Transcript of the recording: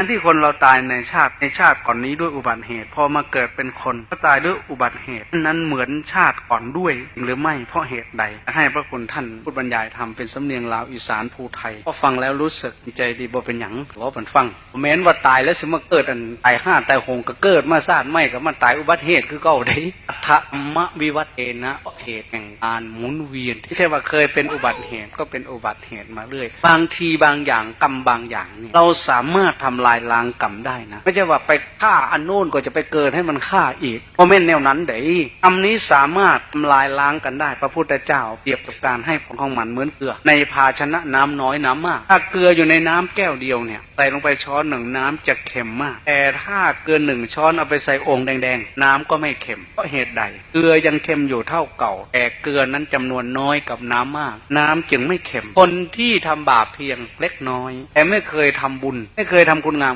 อันที่คนเราตายในชาติในชาติก่อนนี้ด้วยอุบัติเหตุพอมาเกิดเป็นคนก็ตายด้วยอุบัติเหตุนั้นเหมือนชาติก่อนด้วยหรือไม่เพราะเหตุใด ให้พระคุณท่านพูดบรรยายทำเป็นสำเนียงลาวอีสานภูไทยก็ฟังแล้วรู้สึกใจดีบ่เป็นหยังขอผนฟังแม้นว่าตายแล้วสิมาเกิดอันตายห้าตายหงก็เกิดมาซาดไม่ก็มาตายอุบัติเหตุคือเก่าได้ธรรมวิวัตเอนะ เหตุแห่งการหมุนเวียนที่ใช่ว่าเคยเป็นอุบัติเหตุก็เป็นอุบัติเหตุมาเรื่อย บางทีบางอย่างกรรมบางอย่างนี่เราสามารถทำลายล้างกรรมได้นะไม่ใช่ว่าไปฆ่าอันโน้นก็จะไปเกิดให้มันฆ่าอีกเพราะแม่นแนวนั้นเด้กรรมนี้สามารถทำลายล้างกันได้ พระพุทธเจ้าเปรียบกับการให้ผลของมันเหมือนเกลือ ในภาชนะน้ำน้อยน้ำมาก ถ้าเกลืออยู่ในน้ำแก้วเดียวเนี่ยใส่ลงไปช้อนหนึ่งน้ำจะเค็มมาก แต่ถ้าเกลือหนึ่งช้อนเอาไปใส่โองค์แดงๆน้ำก็ไม่เค็มเพราะเหตุใด เกลือยังเค็มอยู่เท่าเก่าแต่เกลือนั้นจำนวนน้อยกับน้ำมาก น้ำจึงไม่เค็มคนที่ทำบาปเพียงเล็กน้อย แต่ไม่เคยทำบุญ ไม่เคยทำคุณงาม